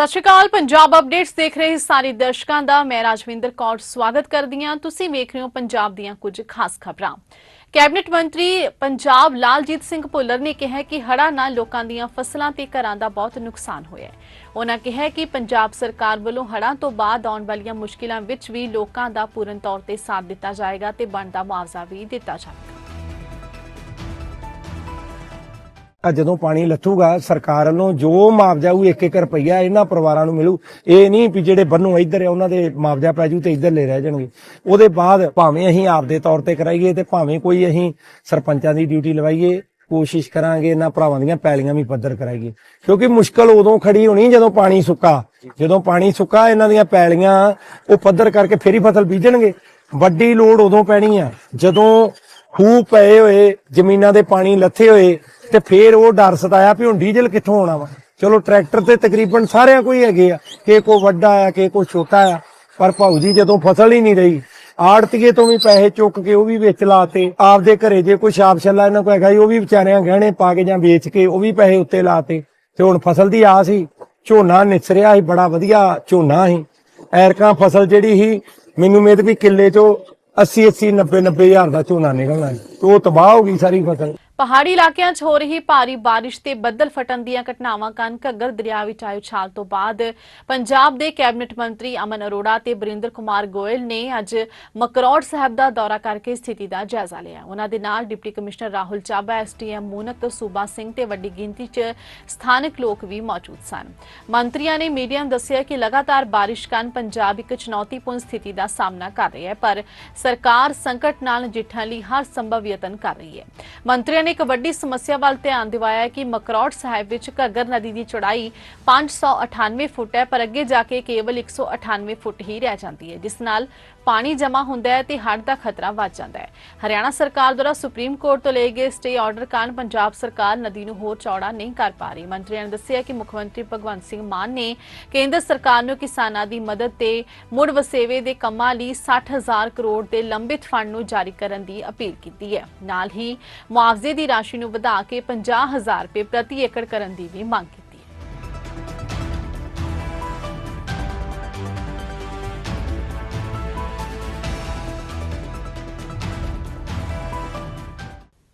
ਸਤਿ ਸ਼੍ਰੀ ਅਕਾਲ। ਪੰਜਾਬ ਅਪਡੇਟਸ ਦੇਖ ਰਹੇ ਸਾਰੇ ਦਰਸ਼ਕਾਂ ਦਾ। ਮੈਂ ਰਾਜਵਿੰਦਰ ਕੌਰ ਸਵਾਗਤ ਕਰਦੀ ਹਾਂ। ਤੁਸੀਂ ਵੇਖ ਰਹੇ ਹੋ ਪੰਜਾਬ ਦੀਆਂ ਕੁਝ ਖਾਸ ਖਬਰਾਂ। ਕੈਬਨਿਟ ਮੰਤਰੀ ਪੰਜਾਬ ਲਾਲਜੀਤ ਸਿੰਘ ਭੁੱਲਰ ਨੇ ਕਿਹਾ ਕਿ ਹੜ੍ਹਾਂ ਨਾਲ ਲੋਕਾਂ ਦੀਆਂ ਫਸਲਾਂ ਤੇ ਘਰਾਂ ਦਾ ਬਹੁਤ ਨੁਕਸਾਨ ਹੋਇਆ ਹੈ। ਉਹਨਾਂ ਕਿਹਾ ਕਿ ਪੰਜਾਬ ਸਰਕਾਰ ਵੱਲੋਂ ਹੜ੍ਹਾਂ ਤੋਂ ਬਾਅਦ ਆਉਣ ਵਾਲੀਆਂ ਮੁਸ਼ਕਿਲਾਂ ਵਿੱਚ ਵੀ ਲੋਕਾਂ ਦਾ ਪੂਰਨ ਤੌਰ ਤੇ ਸਾਥ ਦਿੱਤਾ ਜਾਏਗਾ ਤੇ ਬਣਦਾ ਮੁਆਵਜ਼ਾ ਵੀ ਦਿੱਤਾ ਜਾਵੇਗਾ। ਆ ਜਦੋਂ ਪਾਣੀ ਲੱਥੂਗਾ, ਸਰਕਾਰ ਵੱਲੋਂ ਜੋ ਮੁਆਵਜ਼ਾ ਉਹ ਇੱਕ ਇੱਕ ਰੁਪਈਆ ਇਹਨਾਂ ਪਰਿਵਾਰਾਂ ਨੂੰ ਮਿਲੂ। ਇਹ ਨਹੀਂ ਵੀ ਜਿਹੜੇ ਬੰਨੂ ਇੱਧਰ ਆ, ਉਹਨਾਂ ਦੇ ਮੁਆਵਜ਼ਾ ਪੈ ਜੂ ਤੇ ਇੱਧਰ ਲੈ ਰਹਿ ਜਾਣਗੇ। ਉਹਦੇ ਬਾਅਦ ਭਾਵੇਂ ਅਸੀਂ ਆਪਦੇ ਤੌਰ ਤੇ ਕਰਾਈਏ ਤੇ ਭਾਵੇਂ ਕੋਈ ਅਸੀਂ ਸਰਪੰਚਾਂ ਦੀ ਡਿਊਟੀ ਲਵਾਈਏ, ਕੋਸ਼ਿਸ਼ ਕਰਾਂਗੇ ਇਹਨਾਂ ਭਰਾਵਾਂ ਦੀਆਂ ਪੈਲੀਆਂ ਵੀ ਪੱਧਰ ਕਰਾਈਏ। ਕਿਉਂਕਿ ਮੁਸ਼ਕਲ ਉਦੋਂ ਖੜੀ ਹੋਣੀ ਜਦੋਂ ਪਾਣੀ ਸੁੱਕਾ। ਜਦੋਂ ਪਾਣੀ ਸੁੱਕਾ, ਇਹਨਾਂ ਦੀਆਂ ਪੈਲੀਆਂ ਉਹ ਪੱਧਰ ਕਰਕੇ ਫੇਰ ਹੀ ਫਸਲ ਬੀਜਣਗੇ। ਵੱਡੀ ਲੋੜ ਉਦੋਂ ਪੈਣੀ ਆ। ਜਦੋਂ ਖੂਹ ਪਏ ਹੋਏ ਜ਼ਮੀਨਾਂ ਦੇ ਪਾਣੀ ਲੱਥੇ ਹੋਏ ਤੇ ਫੇਰ ਉਹ ਡਰ ਸਤਾਇਆ ਵੀ ਹੁਣ ਡੀਜ਼ਲ ਕਿੱਥੋਂ ਆਉਣਾ ਵਾ। ਚਲੋ ਟਰੈਕਟਰ ਤੇ ਤਕਰੀਬਨ ਸਾਰਿਆਂ ਕੋਈ ਹੈਗੇ ਆ ਕਿ ਕੋ ਵੱਡਾ ਆ ਕਿ ਕੋ ਛੋਟਾ ਆ ਪਰ ਭਾਊ ਜੀ ਜਦੋਂ ਫਸਲ ਹੀ ਨਹੀਂ ਰਹੀ ਆੜਤੀਏ ਤੋਂ ਵੀ ਪੈਸੇ ਚੁੱਕ ਕੇ ਉਹ ਵੀ ਵਿੱਚ ਲਾਤੇ ਆਪਦੇ ਘਰੇ ਜੇ ਕੋਈ ਛਾਪ ਛੱਲਾ ਇਹਨਾਂ ਕੋਲ ਹੈਗਾ ਸੀ, ਉਹ ਵੀ ਵਿਚਾਰਿਆਂ ਗਹਿਣੇ ਪਾ ਕੇ ਜਾਂ ਵੇਚ ਕੇ ਉਹ ਵੀ ਪੈਸੇ ਉੱਤੇ ਲਾਤੇ। ਤੇ ਹੁਣ ਫਸਲ ਦੀ ਆਸ ਸੀ ਝੋਨਾ ਨਿਸਰਿਆ ਸੀ ਬੜਾ ਵਧੀਆ ਝੋਨਾ ਸੀ। ਐਰਕਾਂ ਫਸਲ ਜਿਹੜੀ ਸੀ ਮੈਨੂੰ ਮੇਦ ਵੀ ਕਿੱਲੇ ਚੋਂ 80 80 90 90 ਹਜ਼ਾਰ ਦਾ ਝੋਨਾ ਨਿਕਲਣਾ ਸੀ ਤੇ ਉਹ ਤਬਾਹ ਹੋ ਗਈ ਸਾਰੀ ਫਸਲ। ਪਹਾੜੀ ਇਲਾਕਿਆਂ 'ਚ ਹੋ ਰਹੀ ਭਾਰੀ ਬਾਰਿਸ਼ ਤੇ ਬੱਦਲ ਫਟਣ ਦੀਆਂ ਘਟਨਾਵਾਂ ਕਾਰਨ ਘੱਗਰ ਦਰਿਆ ਵਿੱਚ ਆਏ ਉਛਾਲ ਤੋਂ ਬਾਅਦ ਪੰਜਾਬ ਦੇ ਕੈਬਨਿਟ ਮੰਤਰੀ ਅਮਨ ਅਰੋੜਾ ਤੇ ਬਰਿੰਦਰ ਕੁਮਾਰ ਗੋਇਲ ਨੇ ਅੱਜ ਮਕਰੌੜ ਸਾਹਿਬ ਦਾ ਦੌਰਾ ਕਰਕੇ ਸਥਿਤੀ ਦਾ ਜਾਇਜ਼ਾ ਲਿਆ। ਉਹਨਾਂ ਦੇ ਨਾਲ deputy commissioner Rahul Chaba SDM Moonak, Suba Singh ਤੇ ਵੱਡੀ ਗਿਣਤੀ 'ਚ ਸਥਾਨਕ ਲੋਕ ਵੀ ਮੌਜੂਦ ਸਨ। ਮੰਤਰੀਆਂ ਨੇ ਮੀਡੀਆ ਨੂੰ ਦੱਸਿਆ ਕਿ ਲਗਾਤਾਰ ਬਾਰਿਸ਼ ਕਾਰਨ ਪੰਜਾਬ ਇੱਕ ਚੁਣੌਤੀਪੂਰਨ ਸਥਿਤੀ ਦਾ ਸਾਹਮਣਾ ਕਰ ਰਿਹਾ ਹੈ, ਪਰ ਸਰਕਾਰ ਸੰਕਟ ਨਾਲ ਨਜਿੱਠਣ ਲਈ ਹਰ ਸੰਭਵ ਯਤਨ ਕਰ ਰਹੀ ਹੈ। ਮੰਤਰੀਆਂ ਨੇ ਇੱਕ ਵੱਡੀ ਸਮੱਸਿਆ ਵੱਲ ਧਿਆਨ ਦਿਵਾਇਆ ਹੈ ਕਿ ਮਕਰੌੜ ਸਾਹਿਬ ਵਿੱਚ ਘੱਗਰ ਨਦੀ ਦੀ ਚੌੜਾਈ 598 ਫੁੱਟ ਹੈ, ਪਰ ਅੱਗੇ ਜਾ ਕੇ ਕੇਵਲ 198 ਫੁੱਟ ਹੀ ਰਹਿ ਜਾਂਦੀ ਹੈ, ਜਿਸ ਨਾਲ ਪਾਣੀ ਜਮ੍ਹਾਂ ਹੁੰਦਾ ਹੈ ਤੇ ਹੜ੍ਹ ਦਾ ਖਤਰਾ ਵੱਧ ਜਾਂਦਾ ਹੈ। ਹਰਿਆਣਾ ਸਰਕਾਰ ਦੁਆਰਾ ਸੁਪਰੀਮ ਕੋਰਟ ਤੋਂ ਲਏ ਗਏ ਸਟੇ ਆਰਡਰ ਕਾਰਨ ਪੰਜਾਬ ਸਰਕਾਰ ਨਦੀ ਨੂੰ ਹੋਰ ਚੌੜਾ ਨਹੀਂ ਕਰ ਪਾ ਰਹੀ। ਮੰਤਰੀਆਂ ਨੇ ਦੱਸਿਆ ਕਿ ਮੁੱਖ ਮੰਤਰੀ ਭਗਵੰਤ ਸਿੰਘ ਮਾਨ ਨੇ ਕੇਂਦਰ ਸਰਕਾਰ ਨੂੰ ਕਿਸਾਨਾਂ ਦੀ ਮਦਦ ਤੇ ਮੁੜ ਵਸੇਵੇ ਦੇ ਕੰਮਾਂ ਲਈ 60000 ਕਰੋੜ ਦੇ ਲੰਬਿਤ ਫੰਡ ਨੂੰ ਜਾਰੀ ਕਰਨ ਦੀ ਅਪੀਲ ਕੀਤੀ ਹੈ। ਨਾਲ ਹੀ ਮੁਆਵਜ਼ੇ ਦੀ ਰਾਸ਼ੀ ਨੂੰ ਵਧਾ ਕੇ 50000 ਰੁਪਏ ਪ੍ਰਤੀ ਏਕੜ ਕਰਨ ਦੀ ਵੀ ਮੰਗ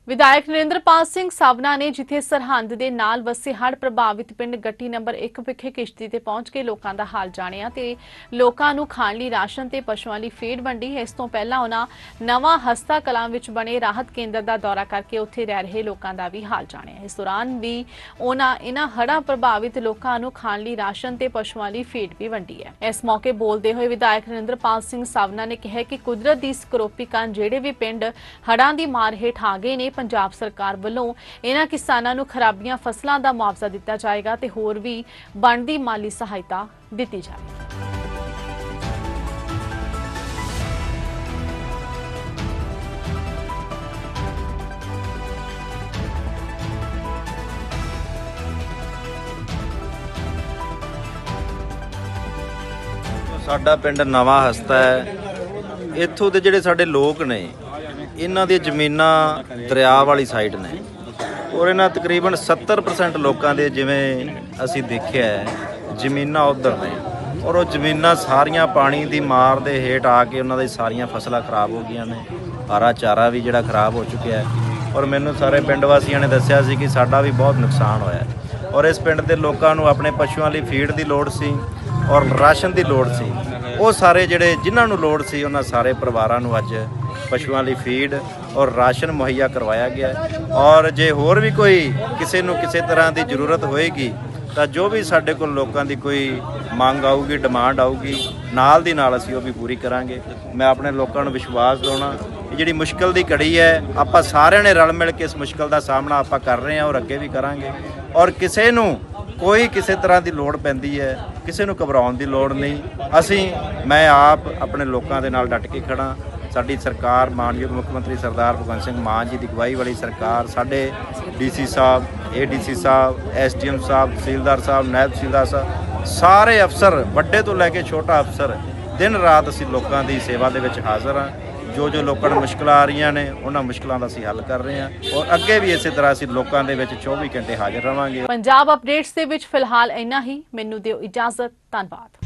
ਵਿਧਾਇਕ ਨਰਿੰਦਰਪਾਲ ਸਿੰਘ ਸਾਵਨਾ ਨੇ ਜਿੱਥੇ ਸਰਹੰਦ ਦੇ ਨਾਲ ਵਸੇ ਹੜ੍ਹ ਪ੍ਰਭਾਵਿਤ ਪਿੰਡ ਗੱਟੀ ਨੰਬਰ 1 ਵਿਖੇ ਕਿਸ਼ਤੀ ਤੇ ਪਹੁੰਚ ਕੇ ਲੋਕਾਂ ਦਾ ਹਾਲ ਜਾਣਿਆ ਤੇ ਲੋਕਾਂ ਨੂੰ ਖਾਣ ਲਈ ਰਾਸ਼ਨ ਤੇ ਪਸ਼ੂਆਂ ਲਈ ਫੀਡ ਵੰਡੀ। ਇਸ ਤੋਂ ਪਹਿਲਾਂ ਉਹਨਾਂ ਨਵਾਂ ਹਸਤਾ ਕਲਾਂ ਵਿੱਚ ਬਣੇ ਰਾਹਤ ਕੇਂਦਰ ਦਾ ਦੌਰਾ ਕਰਕੇ ਉੱਥੇ ਰਹਿ ਰਹੇ ਲੋਕਾਂ ਦਾ ਵੀ ਹਾਲ ਜਾਣਿਆ। ਇਸ ਦੌਰਾਨ ਵੀ ਉਹਨਾਂ ਇਹਨਾਂ ਹੜ੍ਹਾਂ ਪ੍ਰਭਾਵਿਤ ਲੋਕਾਂ ਨੂੰ ਖਾਣ ਲਈ ਰਾਸ਼ਨ ਤੇ ਪਸ਼ੂਆਂ ਲਈ ਫੀਡ ਵੀ ਵੰਡੀ ਹੈ। ਇਸ ਮੌਕੇ ਬੋਲਦੇ ਹੋਏ ਵਿਧਾਇਕ ਨਰਿੰਦਰਪਾਲ ਸਿੰਘ ਸਾਵਨਾ ਨੇ ਕਿਹਾ ਕਿ ਕੁਦਰਤ ਦੀ ਸਕਰੋਪੀ ਕਾਰਨ ਜਿਹੜੇ ਵੀ ਪਿੰਡ ਹੜ੍ਹਾਂ ਦੀ ਮਾਰ ਹੇਠ ਆ ਗਏ ਨੇ ਪੰਜਾਬ ਸਰਕਾਰ ਵੱਲੋਂ ਇਹਨਾਂ ਕਿਸਾਨਾਂ ਨੂੰ ਖਰਾਬੀਆਂ ਫਸਲਾਂ ਦਾ ਮੁਆਵਜ਼ਾ ਦਿੱਤਾ ਜਾਏਗਾ ਤੇ ਹੋਰ ਵੀ ਬਣਦੀ ਮਾਲੀ ਸਹਾਇਤਾ ਦਿੱਤੀ ਜਾਵੇਗੀ। ਸਾਡਾ ਪਿੰਡ ਨਵਾਂ ਹਸਤਾ ਹੈ। ਇੱਥੋਂ ਦੇ ਜਿਹੜੇ ਸਾਡੇ ਲੋਕ ਨੇ ਇਹਨਾਂ ਦੀਆਂ ਜ਼ਮੀਨਾਂ ਦਰਿਆ ਵਾਲੀ ਸਾਈਡ ਨੇ। ਔਰ ਇਹਨਾਂ ਤਕਰੀਬਨ 70% ਲੋਕਾਂ ਦੇ ਜਿਵੇਂ ਅਸੀਂ ਦੇਖਿਆ ਹੈ, ਜ਼ਮੀਨਾਂ ਉਧਰ ਨੇ। ਔਰ ਉਹ ਜ਼ਮੀਨਾਂ ਸਾਰੀਆਂ ਪਾਣੀ ਦੀ ਮਾਰ ਦੇ ਹੇਠ ਆ ਕੇ ਉਹਨਾਂ ਦੀ ਸਾਰੀਆਂ ਫਸਲਾਂ ਖਰਾਬ ਹੋ ਗਈਆਂ ਨੇ। ਹਰਾ ਚਾਰਾ ਵੀ ਜਿਹੜਾ ਖਰਾਬ ਹੋ ਚੁੱਕਿਆ ਹੈ। ਔਰ ਮੈਨੂੰ ਸਾਰੇ ਪਿੰਡ ਵਾਸੀਆਂ ਨੇ ਦੱਸਿਆ ਸੀ ਕਿ ਸਾਡਾ ਵੀ ਬਹੁਤ ਨੁਕਸਾਨ ਹੋਇਆ ਔਰ ਇਸ ਪਿੰਡ ਦੇ ਲੋਕਾਂ ਨੂੰ ਆਪਣੇ ਪਸ਼ੂਆਂ ਲਈ ਫੀਡ ਦੀ ਲੋੜ ਸੀ ਔਰ ਰਾਸ਼ਨ ਦੀ ਲੋੜ ਸੀ। ਉਹ ਸਾਰੇ ਜਿਹੜੇ ਜਿਨ੍ਹਾਂ ਨੂੰ ਲੋੜ ਸੀ, ਉਹਨਾਂ ਸਾਰੇ ਪਰਿਵਾਰਾਂ ਨੂੰ ਅੱਜ ਪਸ਼ੂਆਂ ਲਈ ਫੀਡ ਔਰ ਰਾਸ਼ਨ ਮੁਹੱਈਆ ਕਰਵਾਇਆ ਗਿਆ ਹੈ। ਔਰ ਜੇ ਹੋਰ ਵੀ ਕੋਈ ਕਿਸੇ ਨੂੰ ਕਿਸੇ ਤਰ੍ਹਾਂ ਦੀ ਜ਼ਰੂਰਤ ਹੋਏਗੀ, ਤਾਂ ਜੋ ਵੀ ਸਾਡੇ ਕੋਲ ਲੋਕਾਂ ਦੀ ਕੋਈ ਮੰਗ ਆਊਗੀ, ਡਿਮਾਂਡ ਆਊਗੀ, ਨਾਲ ਦੀ ਨਾਲ ਅਸੀਂ ਉਹ ਵੀ ਪੂਰੀ ਕਰਾਂਗੇ। ਮੈਂ ਆਪਣੇ ਲੋਕਾਂ ਨੂੰ ਵਿਸ਼ਵਾਸ ਦਿਵਾਉਣਾ ਜਿਹੜੀ ਮੁਸ਼ਕਲ ਦੀ ਘੜੀ ਹੈ, ਆਪਾਂ ਸਾਰਿਆਂ ਨੇ ਰਲ ਮਿਲ ਕੇ ਇਸ ਮੁਸ਼ਕਲ ਦਾ ਸਾਹਮਣਾ ਆਪਾਂ ਕਰ ਰਹੇ ਹਾਂ ਔਰ ਅੱਗੇ ਵੀ ਕਰਾਂਗੇ। ਔਰ ਕਿਸੇ ਨੂੰ ਕੋਈ ਕਿਸੇ ਤਰ੍ਹਾਂ ਦੀ ਲੋੜ ਪੈਂਦੀ ਹੈ, ਕਿਸੇ ਨੂੰ ਘਬਰਾਉਣ ਦੀ ਲੋੜ ਨਹੀਂ। ਅਸੀਂ, ਮੈਂ ਆਪ ਆਪਣੇ ਲੋਕਾਂ ਦੇ ਨਾਲ ਡਟ ਕੇ ਖੜਾ ਸਾਡੀ ਸਰਕਾਰ ਮਾਨਯੋਗ ਮੁੱਖ ਮੰਤਰੀ ਸਰਦਾਰ ਭਗਵੰਤ ਸਿੰਘ ਮਾਨ ਜੀ ਦੀ ਅਗਵਾਈ ਵਾਲੀ ਸਰਕਾਰ, ਸਾਡੇ ਡੀਸੀ ਸਾਹਿਬ ਏਡੀਸੀ ਸਾਹਿਬ ਐਸਡੀਐਮ ਸਾਹਿਬ, ਤਹਿਸੀਲਦਾਰ ਸਾਹਿਬ ਨਾਇਬ ਤਹਿਸੀਲਦਾਰ ਸਾਹਿਬ, ਸਾਰੇ ਅਫਸਰ, ਵੱਡੇ ਤੋਂ ਲੈ ਕੇ ਛੋਟਾ ਅਫਸਰ, ਦਿਨ ਰਾਤ ਅਸੀਂ ਲੋਕਾਂ ਦੀ ਸੇਵਾ ਦੇ ਵਿੱਚ ਹਾਜ਼ਰ ਹਾਂ। ਜੋ ਜੋ ਲੋਕਾਂ ਨੂੰ ਮੁਸ਼ਕਲਾਂ ਆ ਰਹੀਆਂ ਨੇ, ਉਹਨਾਂ ਮੁਸ਼ਕਲਾਂ ਦਾ ਅਸੀਂ ਹੱਲ ਕਰ ਰਹੇ ਹਾਂ ਔਰ ਅੱਗੇ ਵੀ ਇਸੇ ਤਰ੍ਹਾਂ ਅਸੀਂ ਲੋਕਾਂ ਦੇ ਵਿੱਚ 24 ਘੰਟੇ ਹਾਜ਼ਰ ਰਵਾਂਗੇ। ਪੰਜਾਬ ਅਪਡੇਟਸ ਦੇ ਵਿੱਚ ਫਿਲਹਾਲ ਇੰਨਾ ਹੀ। ਮੈਨੂੰ ਦਿਓ ਇਜਾਜ਼ਤ। ਧੰਨਵਾਦ।